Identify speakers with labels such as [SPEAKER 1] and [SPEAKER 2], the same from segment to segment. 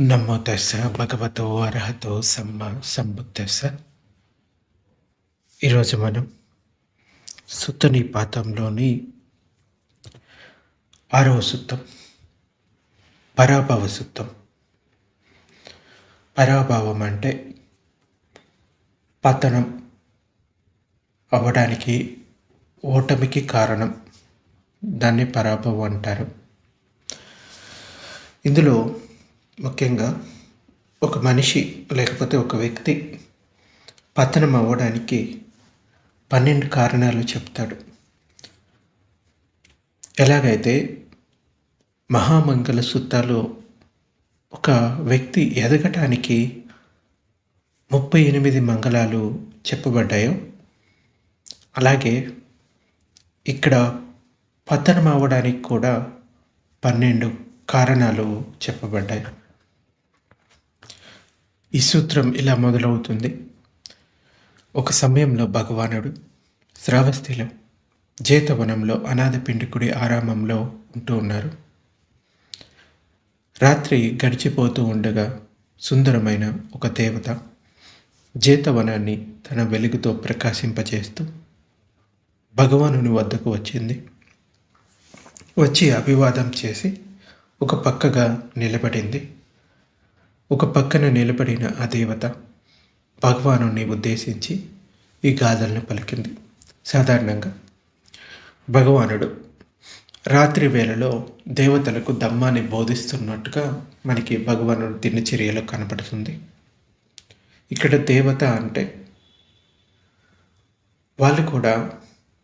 [SPEAKER 1] నమో దశ భగవతో అర్హతో సమ్మ సంబుద్ధస్స ఈరోజు మనం సుత్తని పాతంలోని ఆరవ సుత్తం పరాభవ సుత్తం. పరాభావం అంటే పతనం అవ్వడానికి ఓటమికి కారణం. దాన్ని పరాభవం అంటారు. ఇందులో ముఖ్యంగా ఒక మనిషి లేకపోతే ఒక వ్యక్తి పతనం అవ్వడానికి పన్నెండు కారణాలు చెప్తాడు. ఎలాగైతే మహామంగళ సూత్రాలు ఒక వ్యక్తి ఎదగటానికి ముప్పై ఎనిమిది మంగళాలు చెప్పబడ్డాయో అలాగే ఇక్కడ పతనం అవ్వడానికి కూడా పన్నెండు కారణాలు చెప్పబడ్డాయి. ఈ సూత్రం ఇలా మొదలవుతుంది. ఒక సమయంలో భగవానుడు శ్రావస్తిలో జేతవనంలో అనాథ పిండికుడి ఆరామంలో ఉంటూ ఉన్నారు. రాత్రి గడిచిపోతూ ఉండగా సుందరమైన ఒక దేవత జేతవనాన్ని తన వెలుగుతో ప్రకాశింపజేస్తూ భగవానుని వద్దకు వచ్చింది. వచ్చి అభివాదం చేసి ఒక పక్కగా నిలబడింది. ఒక పక్కన నిలబడిన ఆ దేవత భగవాను ఉద్దేశించి ఈ గాథలను పలికింది. సాధారణంగా భగవానుడు రాత్రి వేళలో దేవతలకు దమ్మాన్ని బోధిస్తున్నట్టుగా మనకి భగవానుడు దినచర్యలో కనపడుతుంది. ఇక్కడ దేవత అంటే వాళ్ళు కూడా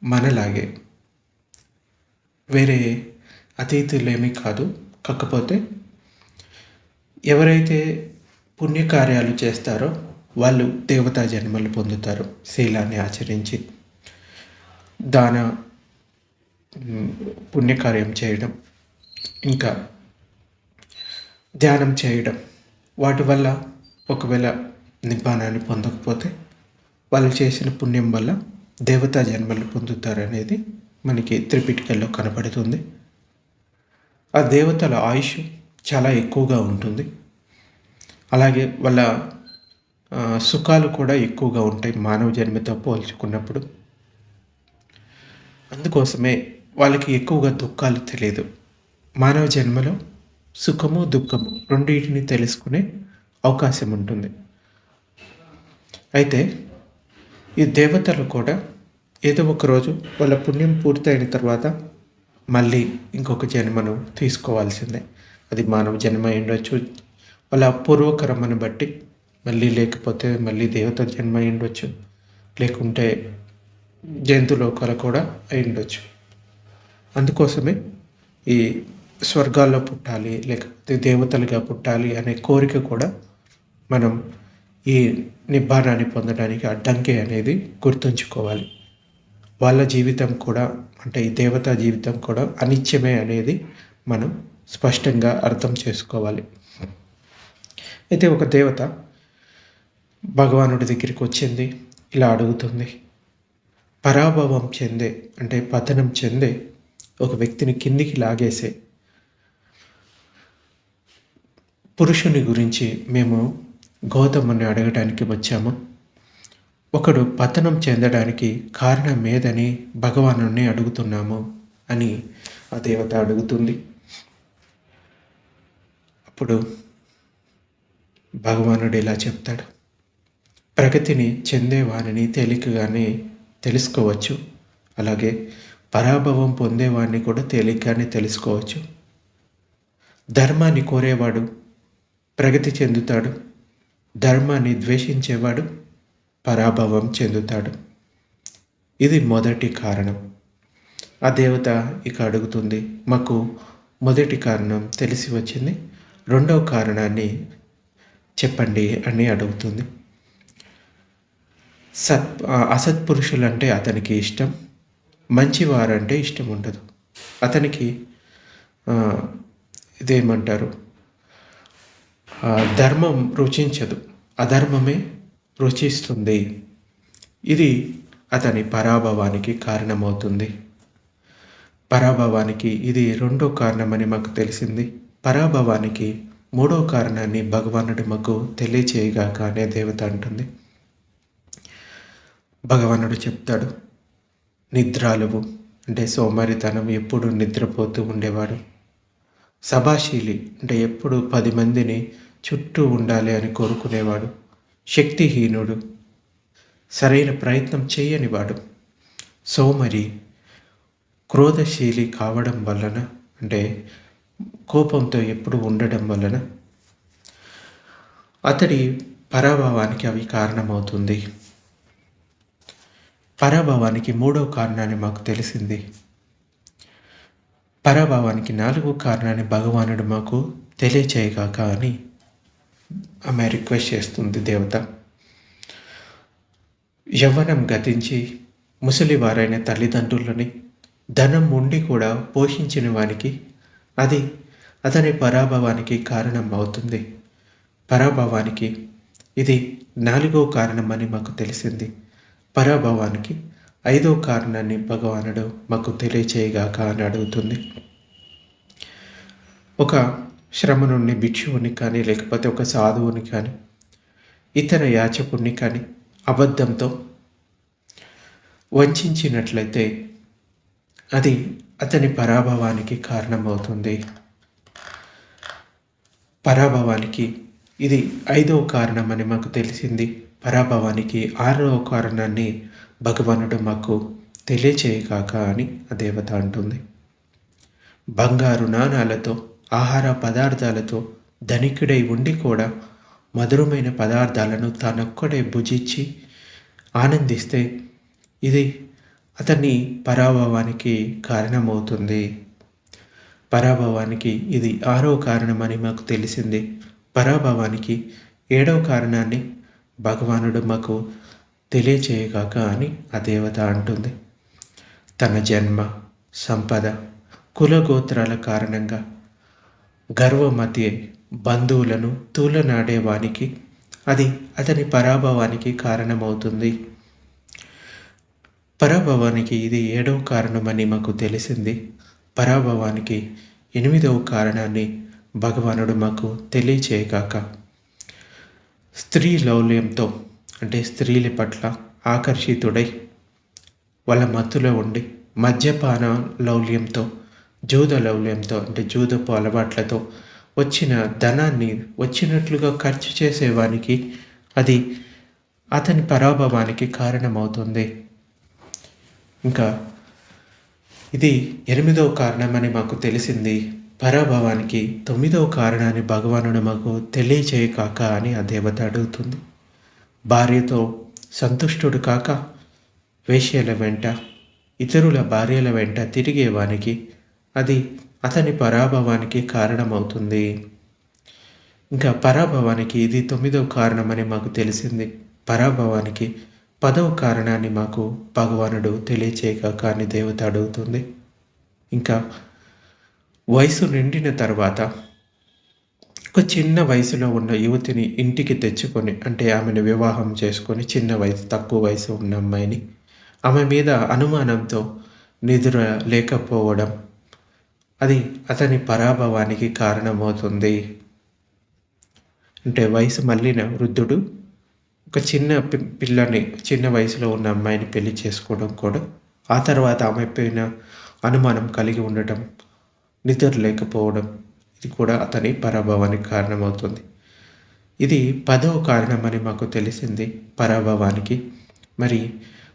[SPEAKER 1] మనలాగే వేరే అతిథులేమీ కాదు కాకపోతే ఎవరైతే పుణ్యకార్యాలు చేస్తారో వాళ్ళు దేవతా జన్మలు పొందుతారు. శీలాన్ని ఆచరించి దాన పుణ్యకార్యం చేయడం ఇంకా ధ్యానం చేయడం వాటి వల్ల ఒకవేళ నిబ్బానాన్ని పొందకపోతే వాళ్ళు చేసిన పుణ్యం వల్ల దేవతా జన్మలు పొందుతారనేది మనకి త్రిపిటికల్లో కనపడుతుంది ఆ దేవతల ఆయుష్ చాలా ఎక్కువగా ఉంటుంది. అలాగే వాళ్ళ సుఖాలు కూడా ఎక్కువగా ఉంటాయి మానవ జన్మతో పోల్చుకున్నప్పుడు. అందుకోసమే వాళ్ళకి ఎక్కువగా దుఃఖాలు తెలియదు. మానవ జన్మలో సుఖము దుఃఖము రెండింటిని తెలుసుకునే అవకాశం ఉంటుంది. అయితే ఈ దేవతలు కూడా ఏదో ఒక రోజు వాళ్ళ పుణ్యం పూర్తయిన తర్వాత మళ్ళీ ఇంకొక జన్మను తీసుకోవాల్సిందే. అది మానవ జన్మ ఉండొచ్చు. వాళ్ళ పూర్వకర్మను బట్టి మళ్ళీ లేకపోతే మళ్ళీ దేవత జన్మ ఉండొచ్చు. లేకుంటే జంతు లోకాలు కూడా అయి ఉండొచ్చు. అందుకోసమే ఈ స్వర్గాల్లో పుట్టాలి లేకపోతే దేవతలుగా పుట్టాలి అనే కోరిక కూడా మనం ఈ నిబ్బానాన్ని పొందడానికి అడ్డంకి అనేది గుర్తుంచుకోవాలి. వాళ్ళ జీవితం కూడా అంటే ఈ దేవతా జీవితం కూడా అనిత్యమే అనేది మనం స్పష్టంగా అర్థం చేసుకోవాలి. అయితే ఒక దేవత భగవానుడి దగ్గరికి వచ్చింది. ఇలా అడుగుతుంది. పరాభవం చెందే అంటే పతనం చెందే ఒక వ్యక్తిని కిందికి లాగేసే పురుషుని గురించి మేము గౌతముని అడగడానికి వచ్చాము. ఒకడు పతనం చెందడానికి కారణం ఏదని భగవాను అడుగుతున్నాము అని ఆ దేవత అడుగుతుంది. అప్పుడు భగవానుడు ఇలా చెప్తాడు. ప్రగతిని చెందేవారిని తేలికగానే తెలుసుకోవచ్చు. అలాగే పరాభవం పొందేవాడిని కూడా తేలికగానే తెలుసుకోవచ్చు. ధర్మాన్ని కోరేవాడు ప్రగతి చెందుతాడు. ధర్మాన్ని ద్వేషించేవాడు పరాభవం చెందుతాడు. ఇది మొదటి కారణం. ఆ దేవత ఇక అడుగుతుంది మాకు మొదటి కారణం తెలిసి వచ్చింది. రెండవ కారణాన్ని చెప్పండి అని అడుగుతుంది. సత్ అసత్పురుషులు అంటే అతనికి ఇష్టం మంచివారంటే ఇష్టం ఉండదు. అతనికి ఇదేమంటారు? ధర్మం రుచించదు అధర్మమే రుచిస్తుంది. ఇది అతని పరాభవానికి కారణమవుతుంది. పరాభవానికి ఇది రెండో కారణమని మాకు తెలిసింది. పరాభవానికి మూడో కారణాన్ని భగవానుడు మాకు తెలియచేయగాక అనే దేవత అంటుంది. భగవానుడు చెప్తాడు నిద్రాలువు అంటే సోమరితనం ఎప్పుడు నిద్రపోతూ ఉండేవాడు. సభాశీలి అంటే ఎప్పుడు పది మందిని చుట్టూ ఉండాలి అని కోరుకునేవాడు. శక్తిహీనుడు సరైన ప్రయత్నం చేయనివాడు సోమరి క్రోధశీలి కావడం వలన అంటే కోపంతో ఎప్పుడు ఉండడం వలన అతడి పరాభవానికి అవి కారణమవుతుంది. పరాభవానికి మూడో కారణాన్ని మాకు తెలిసింది. పరాభవానికి నాలుగో కారణాన్ని భగవానుడు మాకు తెలియచేయగాక అని ఆమె రిక్వెస్ట్ చేస్తుంది దేవత. యవ్వనం గతించి ముసలివారైన తల్లిదండ్రులని ధనం ఉండి కూడా పోషించిన వానికి అది అతని పరాభవానికి కారణం అవుతుంది పరాభవానికి ఇది నాలుగో కారణమని మాకు తెలిసింది. పరాభవానికి ఐదో కారణాన్ని భగవానుడు మాకు తెలియచేయగాక అని అడుగుతుంది. ఒక శ్రమణుణ్ణి భిక్షువుని కానీ లేకపోతే ఒక సాధువుని కానీ ఇతర యాచకుణ్ణి కానీ అబద్ధంతో వంచినట్లయితే అది అతని పరాభవానికి కారణమవుతుంది. పరాభవానికి ఇది ఐదవ అని మాకు తెలిసింది. పరాభవానికి ఆరవ కారణాన్ని భగవానుడు మాకు తెలియచేయగాక అని ఆ దేవత అంటుంది. బంగారు నాణాలతో ఆహార పదార్థాలతో ధనికుడై ఉండి కూడా మధురమైన పదార్థాలను తానొక్కడే భుజించి ఆనందిస్తే ఇది అతని పరాభవానికి కారణమవుతుంది. పరాభవానికి ఇది ఆరో కారణమని మాకు తెలిసింది. పరాభవానికి ఏడవ కారణాన్ని భగవానుడు మాకు తెలియచేయగాక అని ఆ దేవత అంటుంది. తన జన్మ సంపద కులగోత్రాల కారణంగా గర్వమతి బంధువులను తూలనాడేవానికి అది అతని పరాభవానికి కారణమవుతుంది. పరాభవానికి ఇది ఏడవ కారణమని మాకు తెలిసింది. పరాభవానికి ఎనిమిదవ కారణాన్ని భగవానుడు మాకు తెలియచేయగాక. స్త్రీ లౌల్యంతో అంటే స్త్రీల పట్ల ఆకర్షితుడై వాళ్ళ మత్తులో ఉండి మద్యపాన లౌల్యంతో జూద లౌల్యంతో అంటే జూదపు అలవాట్లతో వచ్చిన ధనాన్ని వచ్చినట్లుగా ఖర్చు చేసేవానికి అది అతని పరాభవానికి కారణమవుతుంది. ఇంకా ఇది ఎనిమిదవ కారణమని మాకు తెలిసింది. పరాభవానికి తొమ్మిదవ కారణాన్ని భగవానుడు మాకు తెలియచేయకాక అని ఆ దేవత అడుగుతుంది. భార్యతో సంతుష్టుడు కాక వేష్యల వెంట ఇతరుల భార్యల వెంట తిరిగేవానికి అది అతని పరాభవానికి కారణమవుతుంది. ఇంకా పరాభవానికి ఇది తొమ్మిదవ కారణమని మాకు తెలిసింది. పరాభవానికి పదవ కారణాన్ని మాకు భగవానుడు తెలియచేయక కానీ దేవత అడుగుతుంది. ఇంకా వయసు నిండిన తర్వాత ఒక చిన్న వయసులో ఉన్న యువతిని ఇంటికి తెచ్చుకొని అంటే ఆమెను వివాహం చేసుకొని చిన్న వయసు తక్కువ వయసు ఉన్న అమ్మాయిని ఆమె మీద అనుమానంతో నిద్ర లేకపోవడం అది అతని పరాభవానికి కారణమవుతుంది. అంటే వయసు మళ్ళిన వృద్ధుడు ఒక చిన్న పిల్లని చిన్న వయసులో ఉన్న అమ్మాయిని పెళ్ళి చేసుకోవడం కూడా ఆ తర్వాత ఆమె పైన అనుమానం కలిగి ఉండటం నిద్ర లేకపోవడం ఇది కూడా అతని పరాభవానికి కారణమవుతుంది. ఇది పదవ కారణమని మాకు తెలిసింది పరాభవానికి. మరి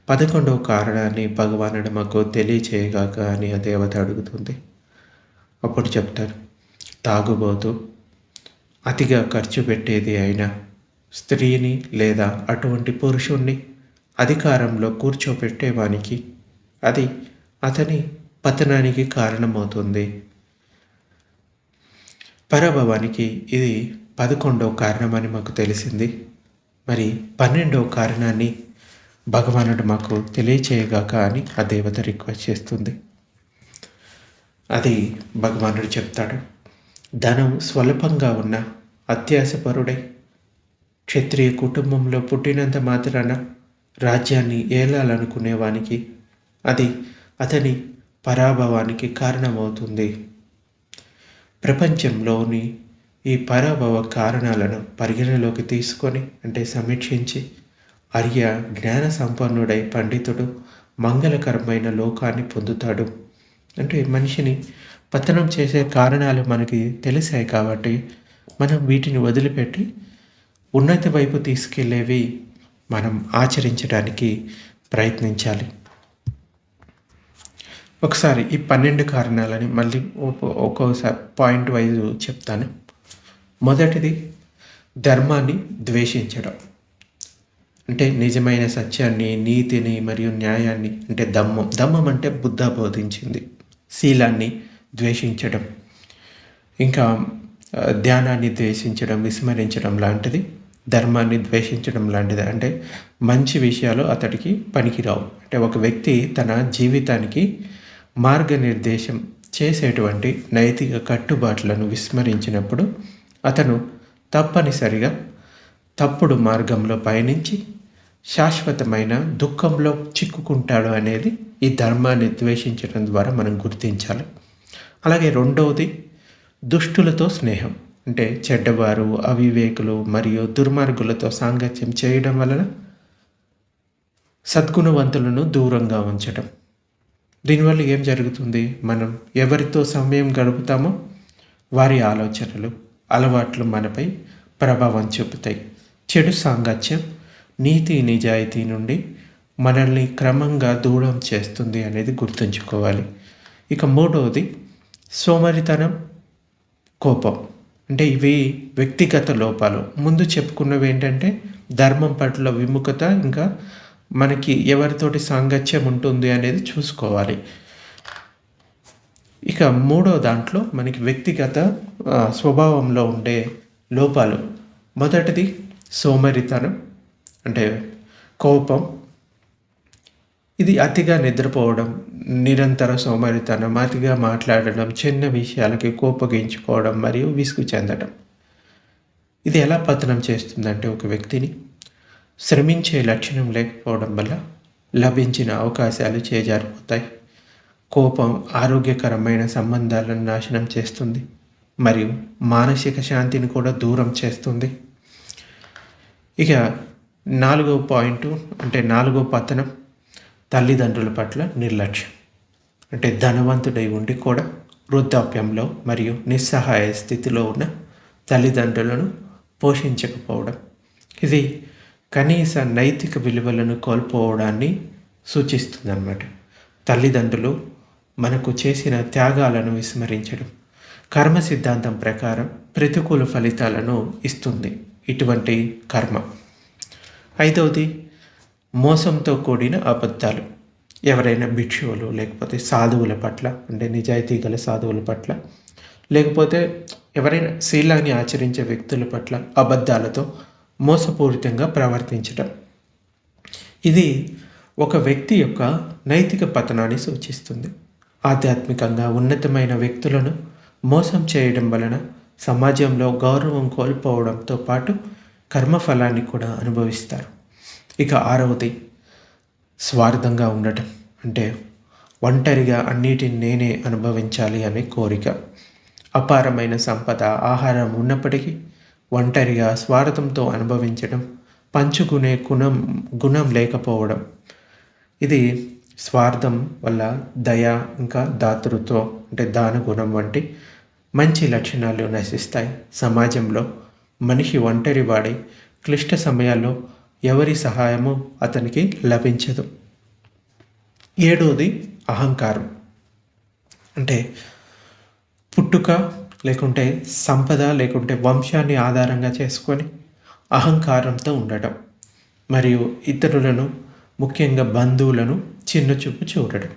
[SPEAKER 1] పదకొండవ కారణాన్ని భగవానుడు మాకు తెలియచేయగాక అని ఆ దేవత అడుగుతుంది. అప్పుడు చెప్తారు తాగుబోతు అతిగా ఖర్చు పెట్టేది అయినా స్త్రీని లేదా అటువంటి పురుషుణ్ణి అధికారంలో కూర్చోపెట్టేవానికి అది అతని పతనానికి కారణమవుతుంది. పరభవానికి ఇది పదకొండవ కారణమని మాకు తెలిసింది. మరి పన్నెండవ కారణాన్ని భగవానుడు మాకు తెలియచేయగాక అని ఆ దేవత రిక్వెస్ట్ చేస్తుంది. అది భగవానుడు చెప్తాడు. ధనం స్వల్పంగా ఉన్న అత్యాసపరుడై క్షత్రియ కుటుంబంలో పుట్టినంత మాత్రాన రాజ్యాన్ని ఏలాలనుకునేవానికి అది అతని పరాభవానికి కారణమవుతుంది. ప్రపంచంలోని ఈ పరాభవ కారణాలను పరిగణలోకి తీసుకొని అంటే సమీక్షించి అర్య జ్ఞాన సంపన్నుడై పండితుడు మంగళకరమైన లోకాన్ని పొందుతాడు. అంటే మనిషిని పతనం చేసే కారణాలు మనకి తెలిసాయి కాబట్టి మనం వీటిని వదిలిపెట్టి ఉన్నతి వైపు తీసుకెళ్ళేవి మనం ఆచరించడానికి ప్రయత్నించాలి. ఒకసారి ఈ పన్నెండు కారణాలని మళ్ళీ ఒక్కోసారి పాయింట్ వైజ్ చెప్తాను. మొదటిది ధర్మాన్ని ద్వేషించడం. అంటే నిజమైన సత్యాన్ని నీతిని మరియు న్యాయాన్ని అంటే దమ్మం దమ్మం అంటే బుద్ధ బోధించింది. శీలాన్ని ద్వేషించడం. ఇంకా ధ్యానాన్ని ద్వేషించడం విస్మరించడం లాంటిది. ధర్మాన్ని ద్వేషించడం లాంటిది. అంటే మంచి విషయాలు అతడికి పనికిరావు. అంటే ఒక వ్యక్తి తన జీవితానికి మార్గనిర్దేశం చేసేటువంటి నైతిక కట్టుబాట్లను విస్మరించినప్పుడు అతను తప్పనిసరిగా తప్పుడు మార్గంలో పయనించి శాశ్వతమైన దుఃఖంలో చిక్కుకుంటాడు అనేది ఈ ధర్మాన్ని ద్వేషించడం ద్వారా మనం గుర్తించాలి. అలాగే రెండవది దుష్టులతో స్నేహం. అంటే చెడ్డవారు అవివేకులు మరియు దుర్మార్గులతో సాంగత్యం చేయడం వలన సద్గుణవంతులను దూరంగా ఉంచడం దీనివల్ల ఏం జరుగుతుంది? మనం ఎవరితో సమయం గడుపుతామో వారి ఆలోచనలు అలవాట్లు మనపై ప్రభావం చూపుతాయి. చెడు సాంగత్యం నీతి నిజాయితీ నుండి మనల్ని క్రమంగా దూరం చేస్తుంది అనేది గుర్తుంచుకోవాలి. ఇక మూడవది సోమరితనం కోపం. అంటే ఇవి వ్యక్తిగత లోపాలు. ముందు చెప్పుకున్నవి ఏంటంటే ధర్మం పట్ల విముఖత ఇంకా మనకి ఎవరితోటి సాంగత్యం ఉంటుంది అనేది చూసుకోవాలి. ఇక మూడో దాంట్లో మనకి వ్యక్తిగత స్వభావంలో ఉండే లోపాలు. మొదటిది సోమరితనం అంటే కోపం ఇది అతిగా నిద్రపోవడం నిరంతర సోమరితనం అతిగా మాట్లాడడం చిన్న విషయాలకి కోపగించుకోవడం మరియు విసుగు చెందడం. ఇది ఎలా పతనం చేస్తుందంటే ఒక వ్యక్తిని శ్రమించే లక్షణం లేకపోవడం వల్ల లభించిన అవకాశాలు చేజారిపోతాయి. కోపం ఆరోగ్యకరమైన సంబంధాలను నాశనం చేస్తుంది మరియు మానసిక శాంతిని కూడా దూరం చేస్తుంది. ఇక నాలుగో పాయింట్ అంటే నాలుగో పతనం తల్లిదండ్రుల పట్ల నిర్లక్ష్యం. అంటే ధనవంతుడై ఉండి కూడా వృద్ధాప్యంలో మరియు నిస్సహాయ స్థితిలో ఉన్న తల్లిదండ్రులను పోషించకపోవడం ఇది కనీస నైతిక విలువలను కోల్పోవడాన్ని సూచిస్తుంది అన్నమాట తల్లిదండ్రులు మనకు చేసిన త్యాగాలను విస్మరించడం కర్మ సిద్ధాంతం ప్రకారం ప్రతికూల ఫలితాలను ఇస్తుంది ఇటువంటి కర్మ. ఐదవది మోసంతో కూడిన అబద్ధాలు. ఎవరైనా భిక్షువులు లేకపోతే సాధువుల పట్ల అంటే నిజాయితీ గల సాధువుల పట్ల లేకపోతే ఎవరైనా శీలాన్ని ఆచరించే వ్యక్తుల పట్ల అబద్ధాలతో మోసపూరితంగా ప్రవర్తించడం ఇది ఒక వ్యక్తి యొక్క నైతిక పతనాన్ని సూచిస్తుంది. ఆధ్యాత్మికంగా ఉన్నతమైన వ్యక్తులను మోసం చేయడం వలన సమాజంలో గౌరవం కోల్పోవడంతో పాటు కర్మఫలాన్ని కూడా అనుభవిస్తారు. ఇక ఆరవది స్వార్థంగా ఉండటం. అంటే ఒంటరిగా అన్నిటిని నేనే అనుభవించాలి అనే కోరిక. అపారమైన సంపద ఆహారం ఉన్నప్పటికీ ఒంటరిగా స్వార్థంతో అనుభవించడం పంచుకునే గుణం గుణం లేకపోవడం. ఇది స్వార్థం వల్ల దయ ఇంకా దాతృత్వం అంటే దాన గుణం వంటి మంచి లక్షణాలు నశిస్తాయి. సమాజంలో మనిషి ఒంటరి వాడి క్లిష్ట సమయాల్లో ఎవరి సహాయము అతనికి లభించదు. ఏడోది అహంకారం. అంటే పుట్టుక లేకుంటే సంపద లేకుంటే వంశాన్ని ఆధారంగా చేసుకొని అహంకారంతో ఉండటం. మరియు ఇతరులను ముఖ్యంగా బంధువులను చిన్న చూపు చూడడం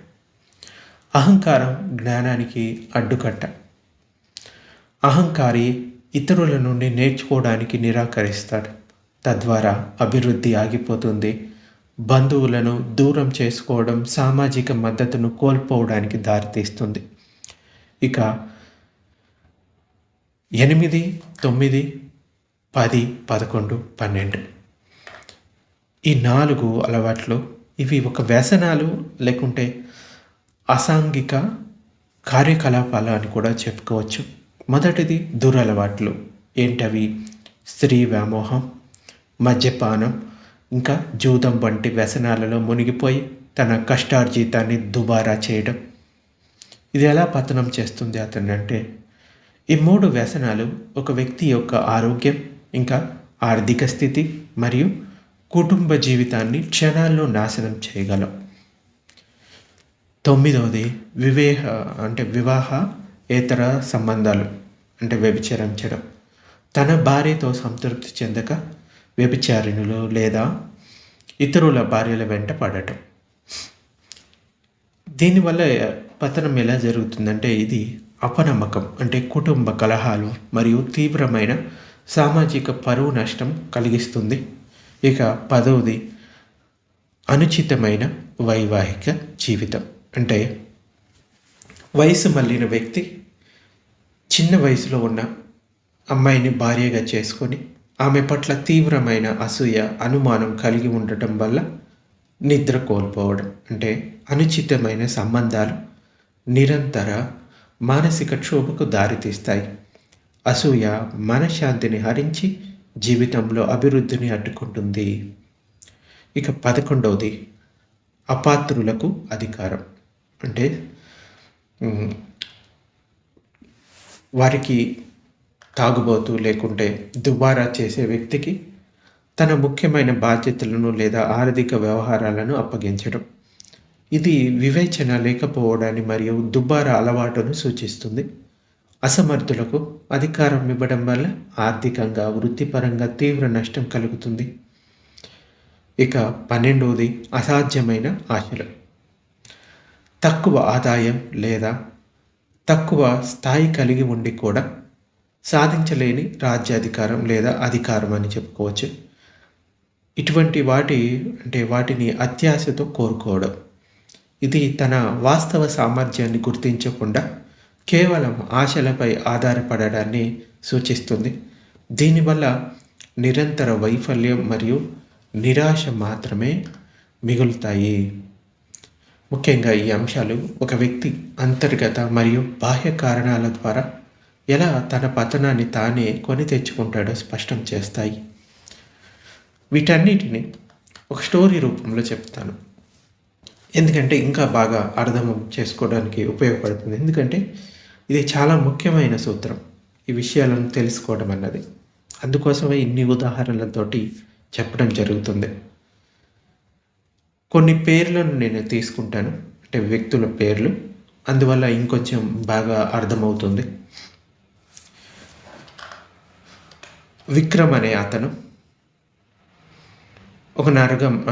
[SPEAKER 1] అహంకారం జ్ఞానానికి అడ్డుకట్ట. అహంకారి ఇతరుల నుండి నేర్చుకోవడానికి నిరాకరిస్తాడు. తద్వారా అభివృద్ధి ఆగిపోతుంది. బంధువులను దూరం చేసుకోవడం సామాజిక మద్దతును కోల్పోవడానికి దారితీస్తుంది. ఇక ఎనిమిది తొమ్మిది పది పదకొండు పన్నెండు. ఈ నాలుగు అలవాట్లు ఇవి ఒక వ్యసనాలు లేకుంటే అసాంఘిక కార్యకలాపాలు అని కూడా చెప్పుకోవచ్చు. మొదటిది దురలవాట్లు. ఏంటవి? స్త్రీ వ్యామోహం. మద్యపానం ఇంకా జూదం వంటి వ్యసనాలలో మునిగిపోయి తన కష్టార్జితాన్ని దుబారా చేయడం. ఇది ఎలా పతనం చేస్తుంది అతన్ని అంటే ఈ మూడు వ్యసనాలు ఒక వ్యక్తి యొక్క ఆరోగ్యం ఇంకా ఆర్థిక స్థితి మరియు కుటుంబ జీవితాన్ని క్షణాల్లో నాశనం చేయగలం. తొమ్మిదవది వివేహ అంటే వివాహ ఏతర సంబంధాలు అంటే వ్యభిచరించడం. తన భార్యతో సంతృప్తి చెందక వ్యభిచారిణులు లేదా ఇతరుల భార్యల వెంట పడటం. దీనివల్ల పతనం ఎలా జరుగుతుందంటే ఇది అపనమ్మకం అంటే కుటుంబ కలహాలు మరియు తీవ్రమైన సామాజిక పరువు నష్టం కలిగిస్తుంది. ఇక పదవది అనుచితమైన వైవాహిక జీవితం. అంటే వయసు మళ్ళిన వ్యక్తి చిన్న వయసులో ఉన్న అమ్మాయిని భార్యగా చేసుకొని ఆమె పట్ల తీవ్రమైన అసూయ అనుమానం కలిగి ఉండటం వల్ల నిద్ర కోల్పోవడం అంటే అనుచితమైన సంబంధాలు నిరంతర మానసిక క్షోభకు దారితీస్తాయి. అసూయ మనశ్శాంతిని హరించి జీవితంలో అభివృద్ధిని అడ్డుకుంటుంది. ఇక పదకొండవది అపాత్రులకు అధికారం అంటే వారికి తాగుబోతు లేకుంటే దుబారా చేసే వ్యక్తికి తన ముఖ్యమైన బాధ్యతలను లేదా ఆర్థిక వ్యవహారాలను అప్పగించడం. ఇది వివేచన లేకపోవడాన్ని మరియు దుబారా అలవాటును సూచిస్తుంది. అసమర్థులకు అధికారం ఇవ్వడం వల్ల ఆర్థికంగా వృత్తిపరంగా తీవ్ర నష్టం కలుగుతుంది. ఇక పన్నెండవది అసాధ్యమైన ఆశలు. తక్కువ ఆదాయం లేదా తక్కువ స్థాయి కలిగి ఉండి కూడా సాధించలేని రాజ్యాధికారం లేదా అధికారం అని చెప్పుకోవచ్చు. ఇటువంటి వాటి అంటే వాటిని అత్యాశతో కోరుకోవడం. ఇది తన వాస్తవ సామర్థ్యాన్ని గుర్తించకుండా కేవలం ఆశలపై ఆధారపడడాన్ని సూచిస్తుంది. దీనివల్ల నిరంతర వైఫల్యం మరియు నిరాశ మాత్రమే మిగులుతాయి. ముఖ్యంగా ఈ అంశాలు ఒక వ్యక్తి అంతర్గత మరియు బాహ్య కారణాల ద్వారా ఎలా తన పతనాన్ని తానే కొని తెచ్చుకుంటాడో స్పష్టం చేస్తాయి. వీటన్నిటిని ఒక స్టోరీ రూపంలో చెప్తాను. ఎందుకంటే ఇంకా బాగా అర్థం చేసుకోవడానికి ఉపయోగపడుతుంది. ఎందుకంటే ఇది చాలా ముఖ్యమైన సూత్రం. ఈ విషయాలను తెలుసుకోవడం అన్నది. అందుకోసమే ఇన్ని ఉదాహరణలతోటి చెప్పడం జరుగుతుంది. కొన్ని పేర్లను నేను తీసుకుంటాను. అంటే వ్యక్తుల పేర్లు. అందువల్ల ఇంకొంచెం బాగా అర్థమవుతుంది. విక్రమ్ అనే అతను. ఒక నరగం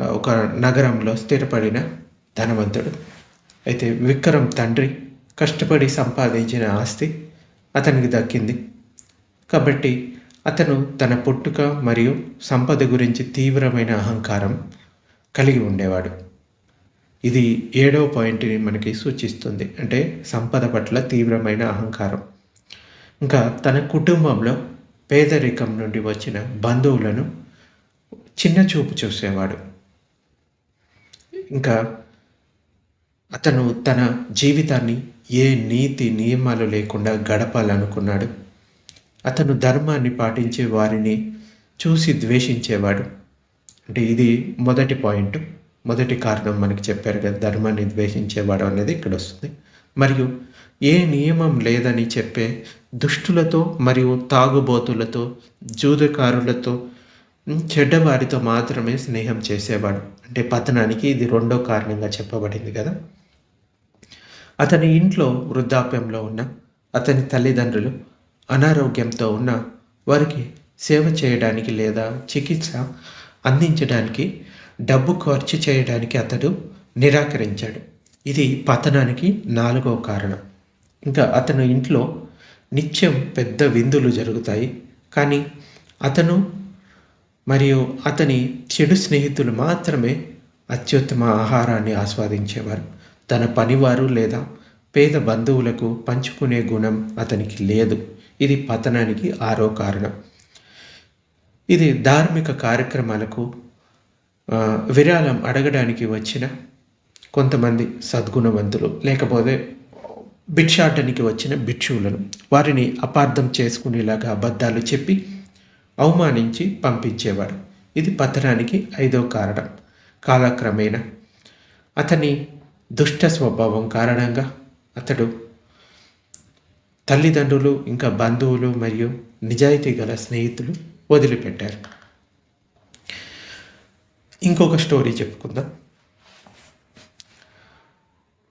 [SPEAKER 1] ఒక నగరంలో స్థిరపడిన ధనవంతుడు. అయితే విక్రమ్ తండ్రి కష్టపడి సంపాదించిన ఆస్తి అతనికి దక్కింది. కాబట్టి అతను తన పుట్టుక మరియు సంపద గురించి తీవ్రమైన అహంకారం కలిగి ఉండేవాడు. ఇది ఏడవ పాయింట్ని మనకి సూచిస్తుంది. అంటే సంపద పట్ల తీవ్రమైన అహంకారం. ఇంకా తన కుటుంబంలో పేదరికం నుండి వచ్చిన బంధువులను చిన్న చూపు చూసేవాడు. ఇంకా అతను తన జీవితాన్ని ఏ నీతి నియమాలు లేకుండా గడపాలనుకున్నాడు. అతను ధర్మాన్ని పాటించే వారిని చూసి ద్వేషించేవాడు. అంటే ఇది మొదటి పాయింట్ మొదటి కారణం మనకి చెప్పారు కదా ధర్మాన్ని ద్వేషించేవాడు అనేది ఇక్కడ వస్తుంది. మరియు ఏ నియమం లేదని చెప్పే దుష్టులతో మరియు తాగుబోతులతో జూదకారులతో చెడ్డవారితో మాత్రమే స్నేహం చేసేవాడు. అంటే పతనానికి ఇది రెండో కారణంగా చెప్పబడింది కదా. అతని ఇంట్లో వృద్ధాప్యంలో ఉన్న అతని తల్లిదండ్రులు అనారోగ్యంతో ఉన్న వారికి సేవ చేయడానికి లేదా చికిత్స అందించడానికి డబ్బు ఖర్చు చేయడానికి అతడు నిరాకరించాడు. ఇది పతనానికి నాలుగవ కారణం. ఇంకా అతను ఇంట్లో నిత్యం పెద్ద విందులు జరుగుతాయి. కానీ అతను మరియు అతని చెడు స్నేహితులు మాత్రమే అత్యుత్తమ ఆహారాన్ని ఆస్వాదించేవారు. తన పనివారు లేదా పేద బంధువులకు పంచుకునే గుణం అతనికి లేదు. ఇది పతనానికి ఆరో కారణం. ఇది ధార్మిక కార్యక్రమాలకు విరాళం అడగడానికి వచ్చిన కొంతమంది సద్గుణవంతులు లేకపోతే భిక్షాటనికి వచ్చిన భిక్షువులను వారిని అపార్థం చేసుకునేలాగా అబద్ధాలు చెప్పి అవమానించి పంపించేవాడు. ఇది పతనానికి ఐదో కారణం. కాలక్రమేణా అతని దుష్ట స్వభావం కారణంగా అతడు తల్లిదండ్రులు ఇంకా బంధువులు మరియు నిజాయితీ గల స్నేహితులు వదిలిపెట్టారు. ఇంకొక స్టోరీ చెప్పుకుందాం.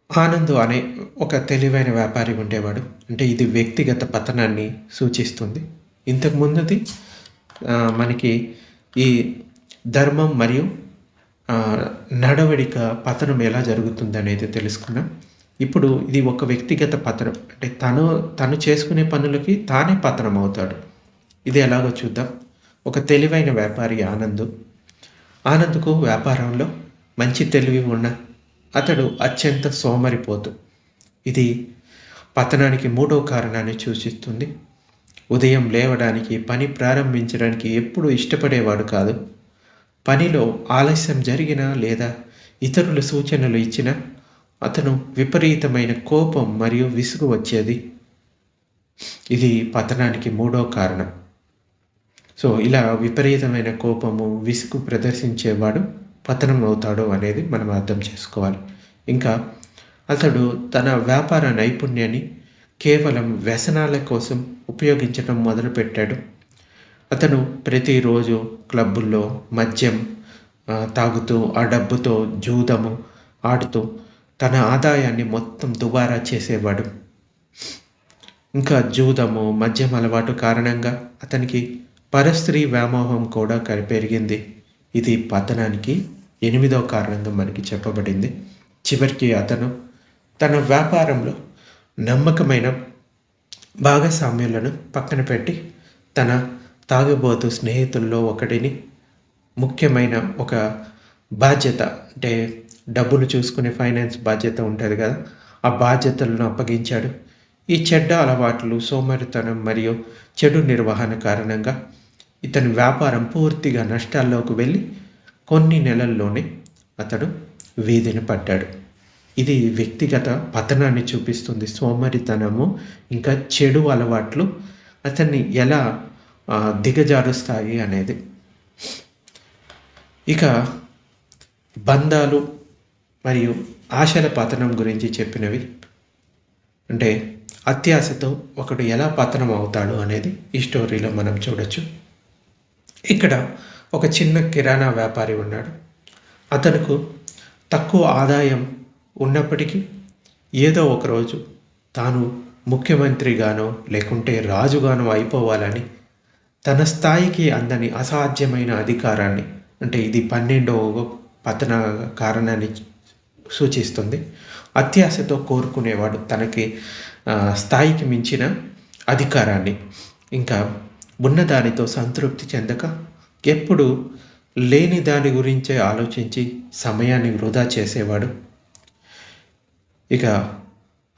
[SPEAKER 1] ఆనందు అనే ఒక తెలివైన వ్యాపారి ఉండేవాడు. అంటే ఇది వ్యక్తిగత పతనాన్ని సూచిస్తుంది. ఇంతకు ముందుది మనకి ఈ ధర్మం మరియు నడవడిక పతనం ఎలా జరుగుతుంది అనేది తెలుసుకున్నాం. ఇప్పుడు ఇది ఒక వ్యక్తిగత పతనం. అంటే తను తను చేసుకునే పనులకి తానే పతనం అవుతాడు. ఇది ఎలాగో చూద్దాం. ఒక తెలివైన వ్యాపారి ఆనంద్. ఆనంద్కు వ్యాపారంలో మంచి తెలివి ఉన్న అతడు అత్యంత సోమరిపోతు. ఇది పతనానికి మూడో కారణాన్ని సూచిస్తుంది. ఉదయం లేవడానికి పని ప్రారంభించడానికి ఎప్పుడూ ఇష్టపడేవాడు కాదు. పనిలో ఆలస్యం జరిగినా లేదా ఇతరుల సూచనలు ఇచ్చినా అతను విపరీతమైన కోపం మరియు విసుగు వచ్చేది. ఇది పతనానికి మూడో కారణం. సో ఇలా విపరీతమైన కోపము విసుగు ప్రదర్శించేవాడు పతనం అవుతాడు అనేది మనం అర్థం చేసుకోవాలి. ఇంకా అతడు తన వ్యాపార నైపుణ్యాన్ని కేవలం వ్యసనాల కోసం ఉపయోగించడం మొదలుపెట్టాడు. అతను ప్రతిరోజు క్లబ్బుల్లో మద్యం తాగుతూ ఆ డబ్బుతో జూదము ఆడుతూ తన ఆదాయాన్ని మొత్తం దుబారా చేసేవాడు. ఇంకా జూదము మద్యం అలవాటు కారణంగా అతనికి పరస్త్రీ వ్యామోహం కూడా కరి- పెరిగింది ఇది పతనానికి ఎనిమిదో కారణంగా మనకి చెప్పబడింది. చివరికి అతను తన వ్యాపారంలో నమ్మకమైన భాగస్వామ్యులను పక్కన పెట్టి తన తాగుబోతు స్నేహితుల్లో ఒకటిని ముఖ్యమైన ఒక బాధ్యత అంటే డబ్బులు చూసుకునే ఫైనాన్స్ బాధ్యత ఉంటుంది కదా ఆ బాధ్యతలను అప్పగించాడు. ఈ చెడ్డ అలవాట్లు సోమరితనం మరియు చెడు నిర్వహణ కారణంగా ఇతని వ్యాపారం పూర్తిగా నష్టాల్లోకి వెళ్ళి కొన్ని నెలల్లోనే అతడు వీధిని పడ్డాడు. ఇది వ్యక్తిగత పతనాన్ని చూపిస్తుంది. సోమరితనము ఇంకా చెడు అలవాట్లు అతన్ని ఎలా దిగజారుస్తాయి అనేది. ఇక బంధాలు మరియు ఆశల పతనం గురించి చెప్పినవి. అంటే అత్యాశతో ఒకడు ఎలా పతనం అవుతాడు అనేది ఈ స్టోరీలో మనం చూడొచ్చు. ఇక్కడ ఒక చిన్న కిరాణా వ్యాపారి ఉన్నాడు. అతనుకు తక్కువ ఆదాయం ఉన్నప్పటికీ ఏదో ఒకరోజు తాను ముఖ్యమంత్రిగానో లేకుంటే రాజుగానో అయిపోవాలని తన స్థాయికి అందని అసాధ్యమైన అధికారాన్ని అంటే ఇది పన్నెండవ పతన కారణాన్ని సూచిస్తుంది. అత్యాశతో కోరుకునేవాడు తనకి స్థాయికి మించిన అధికారాన్ని. ఇంకా ఉన్నదానితో సంతృప్తి చెందక ఎప్పుడు లేని దాని గురించే ఆలోచించి సమయాన్ని వృధా చేసేవాడు? ఇక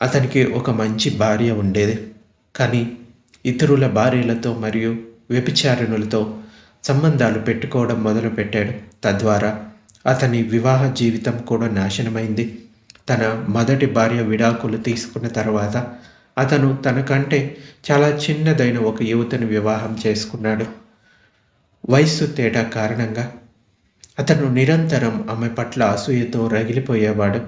[SPEAKER 1] అతనికి ఒక మంచి భార్య ఉండేది. కానీ ఇతరుల భార్యలతో మరియు వ్యభిచారిణులతో సంబంధాలు పెట్టుకోవడం మొదలుపెట్టాడు. తద్వారా అతని వివాహ జీవితం కూడా నాశనమైంది. తన మొదటి భార్య విడాకులు తీసుకున్న తర్వాత అతను తనకంటే చాలా చిన్నదైన ఒక యువతను వివాహం చేసుకున్నాడు. వయస్సు తేడా కారణంగా అతను నిరంతరం ఆమె పట్ల అసూయతో రగిలిపోయేవాడు.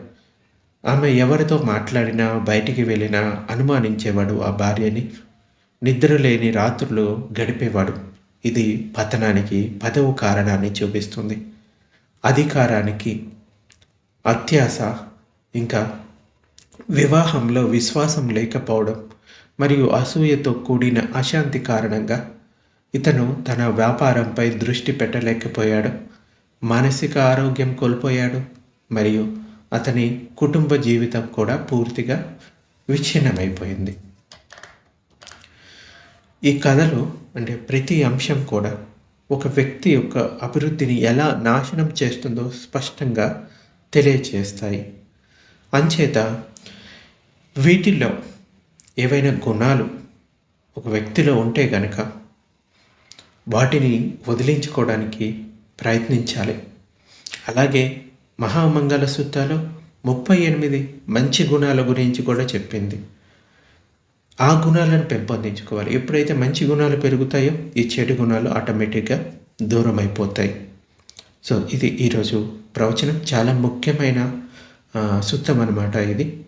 [SPEAKER 1] ఆమె ఎవరితో మాట్లాడినా బయటికి వెళ్ళినా అనుమానించేవాడు ఆ భార్యని. నిద్రలేని రాత్రులు గడిపేవాడు. ఇది పతనానికి పదవు కారణాన్ని చూపిస్తుంది. అధికారానికి అత్యాస ఇంకా వివాహంలో విశ్వాసం లేకపోవడం మరియు అసూయతో కూడిన అశాంతి కారణంగా ఇతను తన వ్యాపారంపై దృష్టి పెట్టలేకపోయాడు. మానసిక ఆరోగ్యం కోల్పోయాడు. మరియు అతని కుటుంబ జీవితం కూడా పూర్తిగా విచ్ఛిన్నమైపోయింది. ఈ కథలో అంటే ప్రతి అంశం కూడా ఒక వ్యక్తి యొక్క అభివృద్ధిని ఎలా నాశనం చేస్తుందో స్పష్టంగా తెలియచేస్తాయి. అంచేత వీటిల్లో ఏవైనా గుణాలు ఒక వ్యక్తిలో ఉంటే గనక వాటిని వదిలించుకోవడానికి ప్రయత్నించాలి. అలాగే మహామంగళ సూత్రాలో ముప్పై ఎనిమిది మంచి గుణాల గురించి కూడా చెప్పింది. ఆ గుణాలను పెంపొందించుకోవాలి. ఎప్పుడైతే మంచి గుణాలు పెరుగుతాయో ఈ చెడు గుణాలు ఆటోమేటిక్గా దూరం అయిపోతాయి సో ఇది ఈరోజు ప్రవచనం. చాలా ముఖ్యమైన సుత్తం సూత్రం అన్నమాట ఇది.